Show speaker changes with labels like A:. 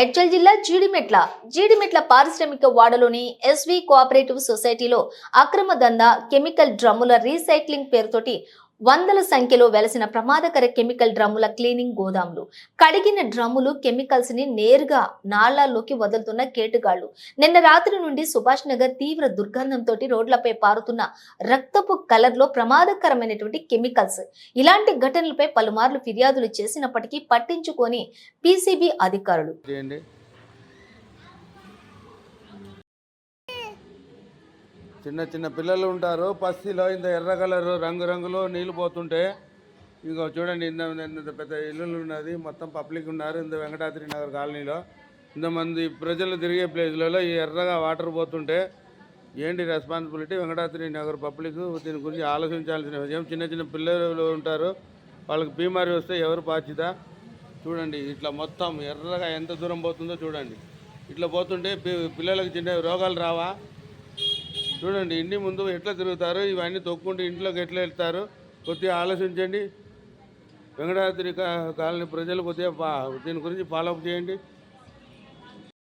A: మేడ్చల్ జిల్లా జీడిమెట్ల జీడిమెట్ల పారిశ్రామిక వాడలోని SV cooperative సొసైటీలో అక్రమ దందా కెమికల్ డ్రమ్ముల రీసైక్లింగ్ పేరుతోటి వందల సంఖ్యలో వెలసిన ప్రమాదకర కెమికల్ డ్రమ్ముల క్లీనింగ్ గోదాములు. కడిగిన డ్రమ్ములు కెమికల్స్ని నేరుగా నాళ్ళలోకి వదులుతున్న కేటుగాళ్ళు నిన్న రాత్రి నుండి సుభాష్ నగర్ తీవ్ర దుర్గంధంతో రోడ్లపై పారుతున్న రక్తపు కలర్లో ప్రమాదకరమైనటువంటి కెమికల్స్. ఇలాంటి ఘటనలపై పలుమార్లు ఫిర్యాదులు చేసినప్పటికీ పట్టించుకొని పీసీబీ అధికారులు.
B: చిన్న చిన్న పిల్లలు ఉంటారు పస్తిలో ఇంత ఎర్ర కలరు రంగురంగులు నీళ్ళు పోతుంటే ఇంకో చూడండి ఇంత ఇంత పెద్ద ఇల్లులు ఉన్నది మొత్తం పబ్లిక్ ఉన్నారు ఇంత వెంకటాద్రి నగర్ కాలనీలో. ఇంతమంది ప్రజలు తిరిగే ప్లేస్లలో ఈ ఎర్రగా వాటర్ పోతుంటే ఏంటి రెస్పాన్సిబిలిటీ వెంకటాద్రి నగర్ పబ్లిక్ దీని గురించి ఆలోచించాల్సిన విషయం. చిన్న చిన్న పిల్లలు ఉంటారు వాళ్ళకి బీమారి వస్తే ఎవరు బాధ్యత? చూడండి ఇట్లా మొత్తం ఎర్రగా ఎంత దూరం పోతుందో చూడండి. ఇట్లా పోతుంటే పిల్లలకు చిన్న రోగాలు రావా? చూడండి ఇంటి ముందు ఎట్లా తిరుగుతారు? ఇవన్నీ తొక్కుంటూ ఇంట్లోకి ఎట్లా వెళ్తారు? కొద్దిగా ఆలోచించండి. వెంకటాద్రి కా- కాలనీ ప్రజలు కొద్దిగా దీని గురించి ఫాలోఅప్ చేయండి.